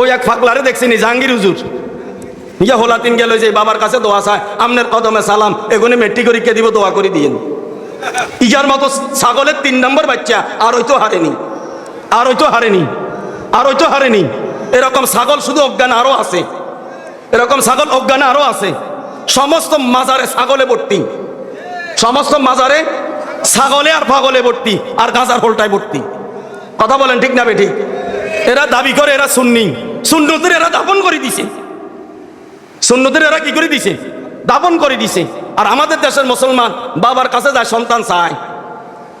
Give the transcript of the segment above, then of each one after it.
ওই এক ফাকলারে দেখছিনি জাহাঙ্গীর হুজুর। ইয়া হোলাতিন গেল যে বাবার কাছে দোয়া চায়, আমনের কদমে সালাম, এগুনে মেট্রিক পরীক্ষা দিব, দোয়া করে দিয়েন। ইজার মতো ছাগলের তিন নম্বর বাচ্চা, আর ওই তো হারেনি। আর ওই তো হারেনি। আর ওই তো হারেনি। এরকম ছাগল শুধু অজ্ঞান আরও আছে। এরকম ছাগল অজ্ঞান আরও আছে। সমস্ত মাজারে ছাগলে ভর্তি। সমস্ত মাজারে ছাগলে আর পাগলে ভর্তি, আর গাঁজার হোলটায় ভর্তি। কথা বলেন ঠিক না বে ঠিক? এরা দাবি করে, এরা সুন্নি। সুন্নতের এরা দাপন করে দিছে। সুন্নতের এরা কি করে দিছে? দাপন করে দিছে। আর আমাদের দেশের মুসলমান বাবার কাছে যায় সন্তান চায়।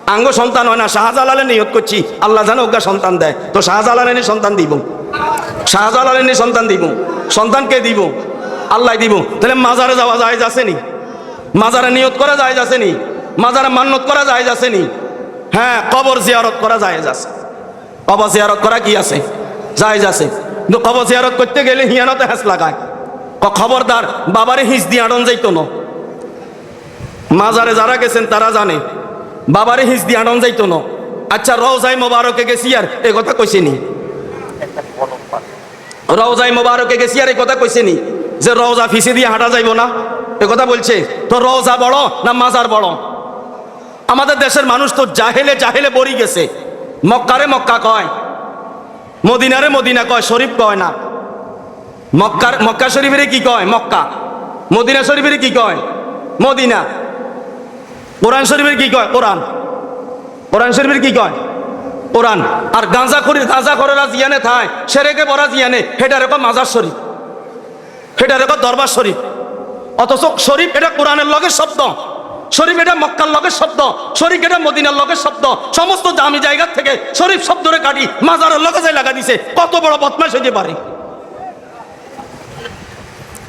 আঙ্গ সন্তান হয় না শাহজালালে নিয়ত করছি। আল্লাহ জানে ওগা সন্তান দেয়। তো শাহজালালে সন্তান দিব। শাহজালালে সন্তান দিব। সন্তানকে দিব? আল্লাহ দিব। তাহলে মাজারে যাওয়া যায় যাচ্ছেনি মাজারে নিয়ত করা যায় যাচ্ছেনি মাজারে মান্যত করা যায় যাচ্ছেনি হ্যাঁ কবর জিয়ারত করা যায় যাচ্ছে কবর জিয়ারত করা কি আছে? যায় যাচ্ছে কিন্তু কবর জিয়ারত করতে গেলে হিয়ানতে হেস লাগায়। ক- খবরদার, বাবারে হিঁচ দিয়ে আড়ন যাইতো না। মাজারে যারা গেছেন তারা জানে, বাবারে হিঁচ দিয়ে আড়ন যাইতো না। আচ্ছা রওজাই মোবারকে গেছি আর এ কথা কইছেনি রওজাই মোবারকে গেছি আর এ কথা কইছেনি যে রওজা ফিসে দিয়ে হাঁটা যাইব না? এ কথা বলছে, তো রওজা বড় না মাজার বড়? আমাদের দেশের মানুষ তো জাহেলে জাহেলে বড়ি গেছে। মক্কারে মক্কা কয়। মদিনারে মদিনা কয়, শরীফ কয় না। মক্কার মক্কা শরীফের কি কয়? মক্কা। মদিনা শরীফের কি কয়? মদিনা। কোরআন শরীফের কি কয়? কোরআন। কোরআন শরীফের কি কয়? কোরআন। আর গাঁজা করি গাঁজা করেরা জিয়ানে থায়, সেরেকে পড়া জিয়ানে হেটা রেখো মাজার শরীফ। হেটা রেখো দরবার শরীফ। অথচ শরীফ এটা কোরআনের লগের শব্দ। শরীফ এটা মক্কার লগের শব্দ, শরীফ এটা মদিনার লগের শব্দ। সমস্ত দামি জায়গা থেকে শরীফ শব্দরে কাটি মাজারের লগে যাই লাগা দিছে। কত বড় বদমাশ হইতে পারে?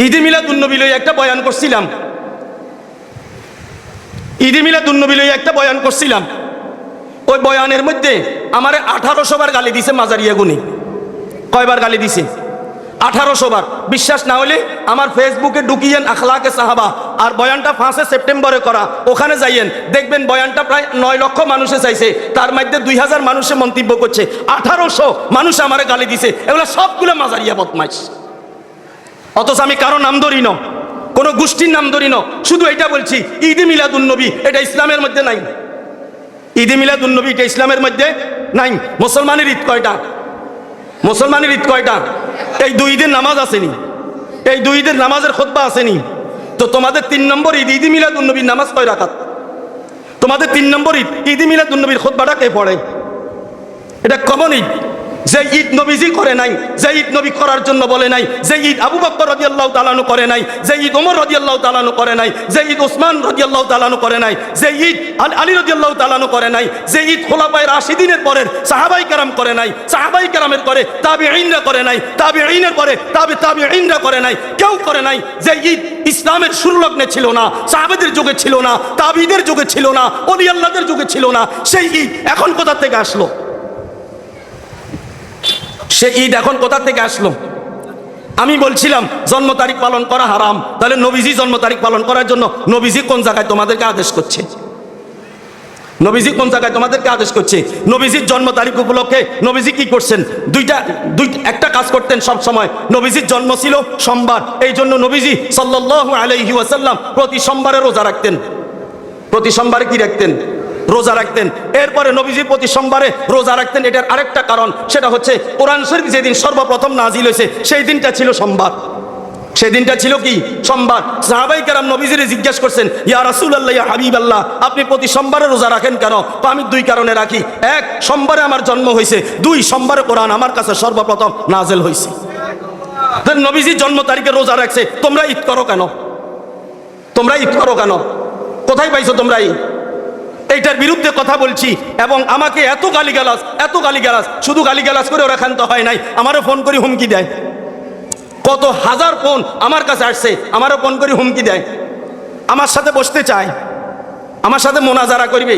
ঈদে মিলাদুন্নবী লই একটা বয়ান করছিলাম। ঈদে মিলাদুন্নবী লই একটা বয়ান করছিলাম। ওই বয়ানের মধ্যে আমারে আঠারোশো বার গালি দিছে মাজারিয়া গুনি কয়বার গালি দিছে? আঠারোশো বার। বিশ্বাস না হলে আমার ফেসবুকে ঢুকিয়েন আখলাকে সাহাবা। আর বয়ানটা পাঁচে সেপ্টেম্বরে করা। ওখানে যাইয়েন, দেখবেন বয়ানটা প্রায় নয় লক্ষ মানুষে চাইছে। তার মধ্যে দুই হাজার মানুষে মন্তব্য করছে। আঠারোশো মানুষ আমারে গালি দিছে। এগুলো সবগুলো মাজারিয়া বদমাইশ। অথচ আমি কারও নাম ধরি ন। কোনো গোষ্ঠীর নাম ধরি ন। শুধু এটা বলছি, ঈদে মিলাদুন্নবী এটা ইসলামের মধ্যে নাই। ঈদে মিলাদুন্নবী এটা ইসলামের মধ্যে নাই। মুসলমানের ঈদ কয়টা? মুসলমানের ঈদ কয়টা? এই দুই ঈদের নামাজ আসেনি। এই দুই ঈদের নামাজের খোদ্া আসেনি। তো তোমাদের তিন নম্বর ঈদ ঈদ মিলাদুন্নবীর নামাজ কয় রাখাত তোমাদের তিন নম্বর ঈদ ঈদ মিলাদুন্নবীর খোদ্বাটা কে পড়ে। এটা কমন ঈদ। যে ঈদ নবীজি করে নাই যে ঈদ নবী করার জন্য বলে নাই যে ঈদ আবু বক্কর রদিয়াল্লাহ তালানু করে নাই যে ঈদ ওমর রদিয়াল্লাহ তালানু করে নাই যে ঈদ ওসমান রদিয়াল্লাহ তালানু করে নাই যে ঈদ আল- আলী রদিয়াল্লাহ তালানু করে নাই যে ঈদ খোলাপায় রাশিদিনের পরের সাহাবাই কারাম করে নাই, সাহাবাই কারামের করে তাবি আইনরা করে নাই তাবি আইনের পরে তাবি তাবি আইনরা করে নাই, কেউ করে নাই যে ঈদ ইসলামের সুরলগ্নে ছিল না, সাহাবেদের যুগে ছিল না, তাবিদের যুগে ছিল না অলি আল্লাহদের যুগে ছিল না, সেই ঈদ এখন কোথা থেকে আসলো? সে ঈদ এখন কোথা থেকে আসলো? আমি বলছিলাম, জন্ম তারিখ পালন করা হারাম। তাহলে নবীজি জন্ম তারিখ পালন করার জন্য নবীজি কোন জায়গায় তোমাদেরকে আদেশ করছে? নবীজি কোন জায়গায় তোমাদেরকে আদেশ করছে? নবীজির জন্ম তারিখ উপলক্ষে নবীজি কি করছেন? দুইটা, দুই, একটা কাজ করতেন সব সময়। নবীজির জন্ম ছিল সোমবার। এই জন্য নবীজি সাল্লাল্লাহু আলাইহি ওয়াসাল্লাম প্রতি সোমবারে রোজা রাখতেন। প্রতি সোমবারে কি রাখতেন? রোজা রাখতেন। এরপরে নবীজি প্রতি সোমবারে রোজা রাখতেন। এটার আরেকটা কারণ, সেটা হচ্ছে কোরআন শরীফ যেদিন সর্বপ্রথম নাজিল হয়েছে, সেই দিনটা ছিল সোমবার সেদিনটা ছিল কি? সোমবার সাহাবাই কারাম নবীজিরে জিজ্ঞেস করছেন, ইয়া রাসুল আল্লাহ ইয়া হাবিব আল্লাহ আপনি প্রতি সোমবারে রোজা রাখেন কেন? তো আমি দুই কারণে রাখি। এক, সোমবারে আমার জন্ম হয়েছে। দুই, সোমবারে কোরআন আমার কাছে সর্বপ্রথম নাজেল হয়েছে। নবীজির জন্ম তারিখে রোজা রাখছে। তোমরা ঈদ করো কেন? তোমরা ঈদ করো কেন? কোথায় পাইছো তোমরা ঈদ? এইটার বিরুদ্ধে কথা বলছি এবং আমাকে এত গালিগালাজ এত গালিগালাজ, শুধু গালিগালাজ করে ওরা ক্ষান্ত হয় নাই। আমারও ফোন করে হুমকি দেয়। কত হাজার ফোন আমার কাছে আসছে, আমারও ফোন করে হুমকি দেয়। আমার সাথে বসতে চায়। আমার সাথে মোনাজারা করবে।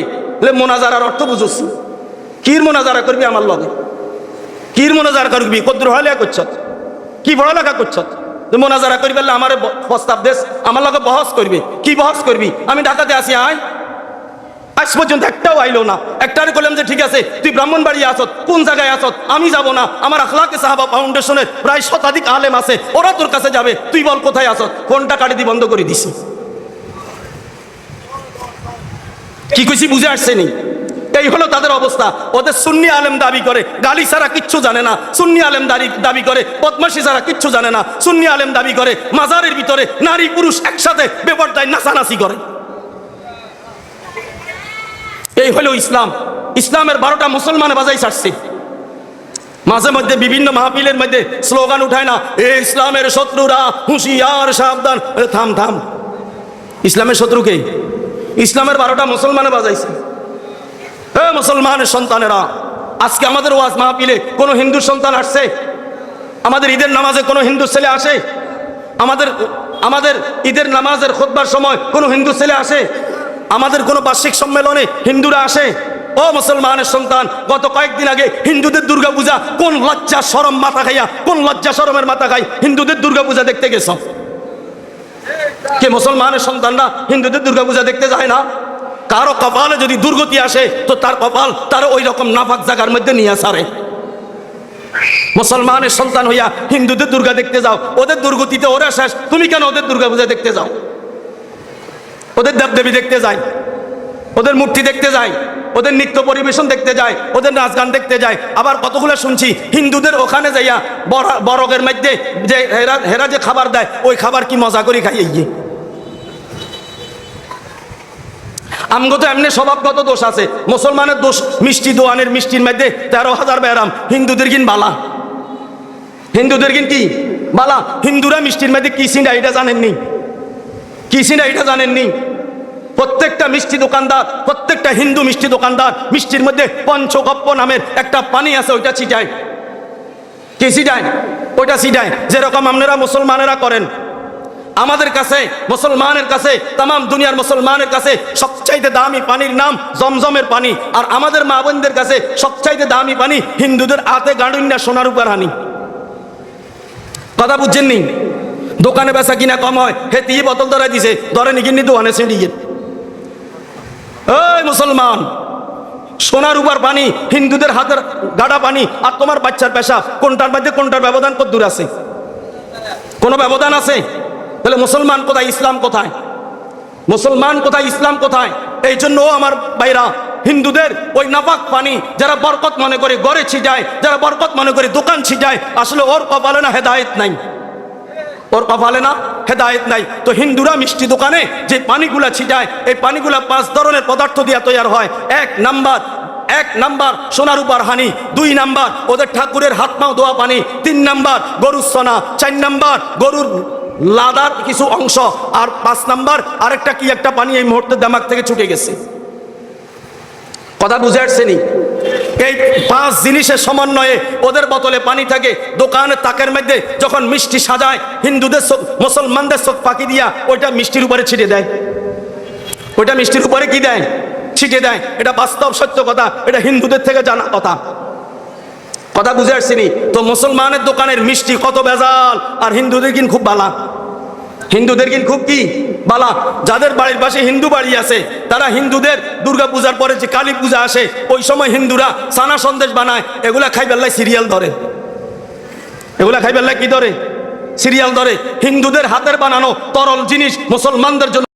মোনাজারার অর্থ বুঝুস। কির মোনাজারা করবি আমার লগে? কির মোনাজারা করবি? কদ্র হলিয়া করছ কি পড়ালেখা করছ মোনাজারা করবি আমার প্রস্তাব দেশ আমার লগে বহস করবে। কি বহস করবি? আমি ঢাকাতে আসি আয়। আজ পর্যন্ত একটাও আইলো না। একটারে করলাম যে, ঠিক আছে, তুই ব্রাহ্মণবাড়ি আসত, কোন জায়গায় আসত? আমি যাব না। আমার আখলাকে সাহাবা ফাউন্ডেশনের প্রায় শতাধিক আলেম আছে। ওরা তোর কাছে যাবে। তুই বল কোথায় আসত? ফোনটা কাটি দিয়ে বন্ধ করে দিছি। কি খুশি বুঝে আসছে নি এই হলো তাদের অবস্থা। ওদের সুন্নি আলেম দাবি করে, গালি ছাড়া কিচ্ছু জানে না। সুন্নি আলেম দাবি দাবি করে বদমাসি ছাড়া কিচ্ছু জানে না। সুন্নি আলেম দাবি করে, মাজারের ভিতরে নারী পুরুষ একসাথে বেপরদায় নাচানাচি করে। এই হলো ইসলাম। ইসলামের বারোটা মুসলমানে বাজাই ছাড়ছে। মাঝে মধ্যে বিভিন্ন মাহফিলের মধ্যে স্লোগান উঠায় না, এ ইসলামের শত্রুরা, হুঁশিয়ার, সাবধান। থাম থাম। ইসলামের শত্রুকে ইসলামের বারোটা মুসলমানে বাজাইছে। এ মুসলমানের সন্তানেরা, আজকে আমাদের ওয়াজ মাহফিলে কোনো হিন্দু সন্তান আসছে? আমাদের ঈদের নামাজে কোনো হিন্দু ছেলে আসে? আমাদের আমাদের ঈদের নামাজের খোদবার সময় কোনো হিন্দু ছেলে আসে? আমাদের কোনো বার্ষিক সম্মেলনে হিন্দুরা আসে? ও মুসলমানের সন্তান, গত কয়েকদিন আগে হিন্দুদের দুর্গা পূজা কোন লজ্জা সরম মাথা খাইয়া, কোন লজ্জা সরমের মাথা খাই, হিন্দুদের দুর্গা পূজা দেখতে গেছ? কে মুসলমানের সন্তানরা হিন্দুদের দুর্গা পূজা দেখতে যায় না? কারও কপালে যদি দুর্গতি আসে, তো তার কপাল তার ওই রকম নাফাক জায়গার মধ্যে নিয়ে সারে। মুসলমানের সন্তান হইয়া হিন্দুদের দুর্গা দেখতে যাও, ওদের দুর্গতিতে ওরা শেষ। তুমি কেন ওদের দুর্গা পূজা দেখতে যাও? ওদের দেবদেবী দেখতে যাই ওদের মূর্তি দেখতে যাই ওদের নৃত্য পরিবেশন দেখতে যায়, ওদের নাচ গান দেখতে যায়। আবার কতগুলো শুনছি, হিন্দুদের ওখানে যাইয়া বরগের মধ্যে যে হেরা হেরা যে খাবার দেয়, ওই খাবার কি মজা করে খাইয়ে গিয়ে আমগো তো এমনি স্বভাবগত দোষ আছে, মুসলমানের দোষ মিষ্টি দোয়ানের মিষ্টির মধ্যে তেরো হাজার ব্যারাম হিন্দুদের কিন বালা। হিন্দুদের কিন কি? বালা। হিন্দুরা মিষ্টির মধ্যে কি সিন্ডা এটা জানেননি? কি সিন্ডা এটা জানেননি? প্রত্যেকটা মিষ্টি দোকানদার, প্রত্যেকটা হিন্দু মিষ্টি দোকানদার মিষ্টির মধ্যে পঞ্চগপ্প নামের একটা পানি আছে, ওইটা ছিটায়। কি ছিটায়? ওইটা ছিটায়। যেরকম আপনারা মুসলমানেরা করেন। আমাদের কাছে, মুসলমানের কাছে তাম দুনিয়ার মুসলমানের কাছে সবচাইতে দামি পানির নাম জমজমের পানি। আর আমাদের মা বোনদের কাছে সবচাইতে দামি পানি হিন্দুদের আতে গাঁড়ুন্যা সোনার উপর হানি। কথা বুঝছেন নি? দোকানে বেচা কিনা কম হয়। হে তি বোতল ধরে দিছে। ধরে নিকিনি দোকানে সিন্ডিকেট এই মুসলমান, সোনার উপর পানি, হিন্দুদের হাতের গাড়া পানি, আর তোমার বাচ্চার পেশা, কোনটার মধ্যে কোনটার ব্যবধান কত দূর আছে? কোনো ব্যবধান আছে? তাহলে মুসলমান কোথায়, ইসলাম কোথায়? মুসলমান কোথায়, ইসলাম কোথায়? এই জন্য আমার ভাইরা, হিন্দুদের ওই নাপাক পানি, যারা বরকত মনে করে গড়ে ছিটায় যারা বরকত মনে করে দোকান ছিটায় আসলে ওর কপালে না হেদায়েত নাই। ওর কপালে না হেদায়েত নাই। তো হিন্দুরা মিষ্টি দোকানে যে পানিগুলা ছিটায়, এই পানিগুলা পাঁচ ধরনের পদার্থ দিয়া তৈরি হয়। এক নাম্বার এক নাম্বার সোনার উপর হানি, দুই নাম্বার ওদের ঠাকুরের হাত পাও দোয়া পানি, তিন নাম্বার গরুর সোনা, চার নাম্বার গরুর লাদার কিছু অংশ, আর পাঁচ নাম্বার আরেকটা কি একটা পানি এই মুহূর্তে দামাক থেকে ছুটে গেছে। কথা বুঝে আসছেনি? এই পাঁচ জিনিসের সমন্বয়ে ওদের বোতলে পানি থাকে দোকানের তাকের মধ্যে যখন মিষ্টি সাজায়, হিন্দুদের মুসলমানদের চোখ পাখি দিয়া ওইটা মিষ্টির উপরে ছিটে দেয়। ওইটা মিষ্টির উপরে কি দেয়? ছিটে দেয়। এটা বাস্তব সত্য কথা, এটা হিন্দুদের থেকে জানা কথা। কথা বুঝে আসছিনি তো মুসলমানের দোকানের মিষ্টি কত বেজাল আর হিন্দুদের কিন খুব বালা। হিন্দুদের কিন্তু খুব কি বালা? যাদের বাড়ির পাশে হিন্দু বাড়ি আছে, তারা হিন্দুদের দুর্গা পূজার পরে যে কালী পূজা আসে, ওই সময় হিন্দুরা সানা সন্দেশ বানায়, এগুলা খাই বেল্লায় সিরিয়াল ধরে। এগুলা খাই বেল্লায় কি ধরে? সিরিয়াল ধরে। হিন্দুদের হাতের বানানো তরল জিনিস মুসলমানদের জন্য